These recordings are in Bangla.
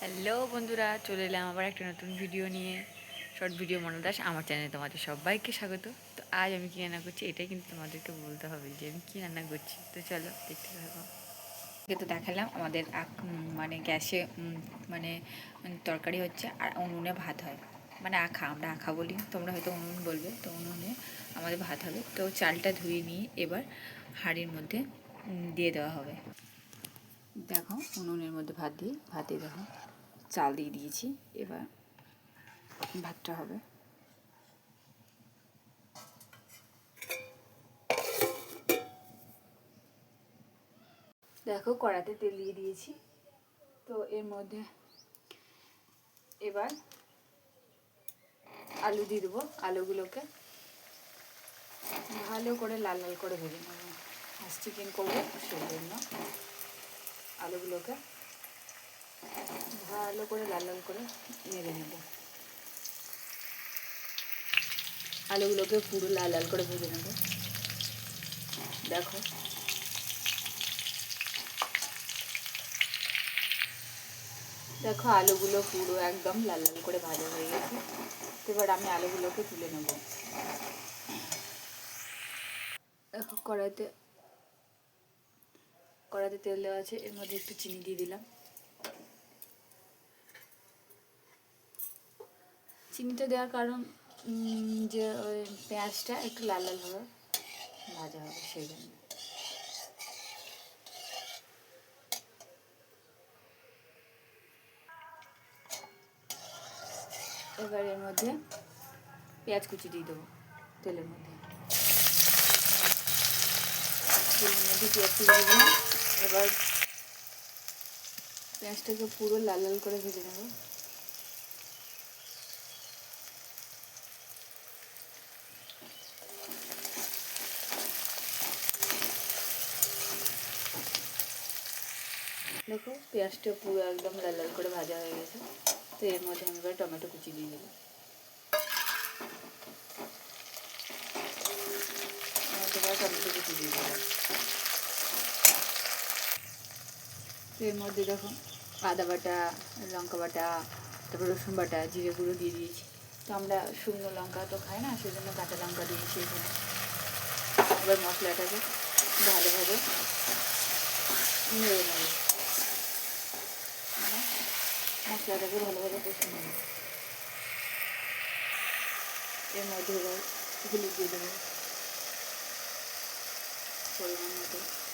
হ্যালো বন্ধুরা, চলে এলাম আবার একটা নতুন ভিডিও নিয়ে। শর্ট ভিডিও মনোদাস, আমার চ্যানেলে তোমাদের সবাইকে স্বাগত। তো আজ আমি কী রান্না করছি, এটাই কিন্তু তোমাদেরকে বলতে হবে যে আমি কী রান্না করছি। তো চলো দেখতে থাকো। তো দেখালাম আমাদের মানে গ্যাসে মানে তরকারি হচ্ছে আর উনুনে ভাত হয়। মানে আখা, আমরা আখা বলি, তোমরা হয়তো উনুন বলবে, তো উনুনে আমাদের ভাত হবে। তো চালটা ধুয়ে নিয়ে এবার হাঁড়ির মধ্যে দিয়ে দেওয়া হবে। দেখো, উনুনের মধ্যে ভাত দিয়ে, ভাত দেখো, চাল দিয়ে দিয়েছি। এবার ভাতটা হবে। দেখো কড়াতে তেল দিয়ে দিয়েছি। তো এর মধ্যে এবার আলু দিয়ে দেবো, আলুগুলোকে ভালো করে লাল লাল করে ভেজে নেব। আজ চিকেন করব সেই জন্য আলুগুলোকে ভালো করে লাল লাল করে নেড়ে নেব। আলুগুলোকে পুরো লাল লাল করে ভেজে নেব। দেখো। দেখো, আলুগুলো পুরো একদম লাল লাল করে ভাজা হয়ে গেছে। এবার আমি আলুগুলোকে তুলে নেব। দেখো, কড়াইতে কড়াইতে তেল দেওয়া আছে, এর মধ্যে একটু চিনি দিয়ে দিলাম। চিনিটা দেওয়ার কারণ যে ওই পেঁয়াজটা একটু লাল লাল হবে, ভাজা হবে, সেই জন্য। এবার এর মধ্যে পেঁয়াজ কুচি দিয়ে দেবো, তেলের মধ্যে। তেলের মধ্যে পেঁয়াজ কুচি দিয়ে দিলাম। এবার পেঁয়াজটাকে পুরো লাল লাল করে ভেজে নেব। দেখো, পেঁয়াজটা পুরো একদম লাল লাল করে ভাজা হয়ে গেছে। তো এর মধ্যে আমি এবার টমেটো কুচি দিয়ে দেবো। টমেটো কুচি দিয়ে দিলাম তো এর মধ্যে দেখো আদা বাটা, লঙ্কা বাটা, তারপর রসুন বাটা, জিরে গুঁড়ো দিয়ে দিয়েছি। তো আমরা শুকনো লঙ্কা তো খাই না, সেজন্য কাঁচা লঙ্কা দিয়েছি এখানে। এবার মশলাটাকে ভালোভাবে নেড়ে নেব। মানে মশলাটাকে ভালোভাবে কষে নেব। এর মধ্যে এবার হলুদ দিয়ে দেবো। পরিমাণ মতো।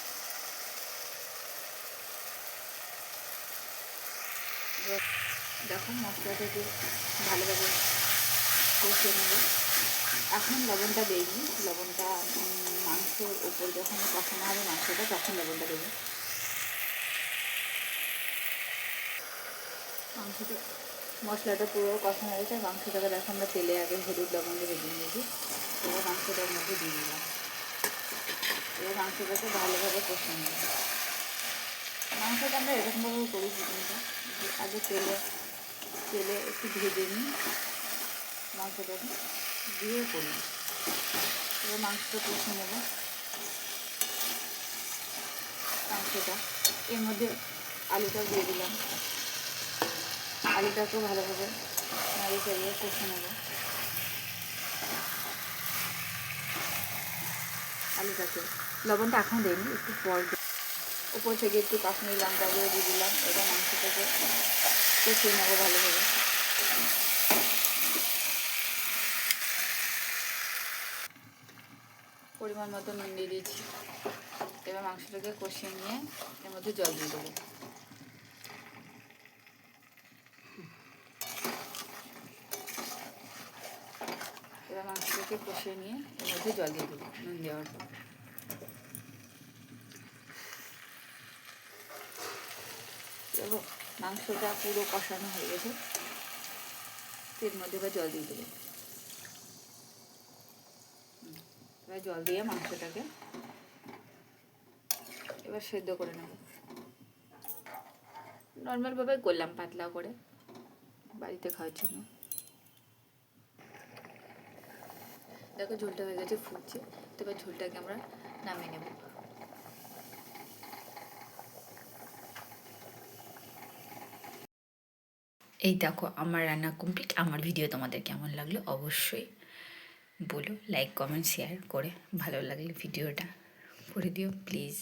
দেখো মশলাটাকে ভালোভাবে কষিয়ে নেব। এখন লবণটা দিইনি লবণটা মাংসের ওপর যখন কষানো হবে মাংসটা, তখন লবণটা দেবো মাংসটা, মশলাটা পুরো কষানো হয়েছে মাংসটাকে দেখো আমরা তেলে আগে হলুদ লবণ দিয়ে ভেজে নিয়েছি। এবার মাংসটার মধ্যে দিয়ে দিলাম। এবার মাংসটাকে ভালোভাবে কষিয়ে নেব। মাংসটা আমরা এরকমভাবে করি চিকেনটা আগে তেলে তেলে একটু ভেজে নিই মাংসটাকে। দিয়ে করি। এবার মাংসটা কষে নেব। মাংসটা। এর মধ্যে আলুটা দিয়ে দিলাম। আলুটাকেও ভালোভাবে নাড়িয়ে চাড়িয়ে কষে নেব। আলুটাকে। লবণটা এখন দিইনি, একটু পর। উপর থেকে একটু কাশ্মীরি লঙ্কা গুঁড়ো দিয়ে দিলাম, এবার মাংসটাকে কষিয়ে নেব ভালোভাবে। পরিমাণ মতো নুন দিয়ে দিয়েছি। এবার মাংসটাকে কষিয়ে নিয়ে এর মধ্যে জল দিয়ে দেবো। এবার মাংসটাকে কষিয়ে নিয়ে এর মধ্যে জল দিয়ে দেবো নুন দেওয়ার পর। দেখো মাংসটা পুরো কষানো হয়ে গেছে। এর মধ্যে এবার জল দিয়ে দেবো। এবার জল দিয়ে মাংসটাকে এবার সেদ্ধ করে নেব। নর্মালভাবে করলাম, পাতলা করে বাড়িতে খাওয়ার জন্য। দেখো ঝোলটা হয়ে গেছে, ফুটছে। তো এবার ঝোলটাকে আমরা নামিয়ে নেব। এই দেখো, আমার রান্না কমপ্লিট আমার ভিডিও তোমাদের কেমন লাগল অবশ্যই বলো। লাইক কমেন্ট শেয়ার করে ভালো লাগলে ভিডিওটা করে দিও প্লিজ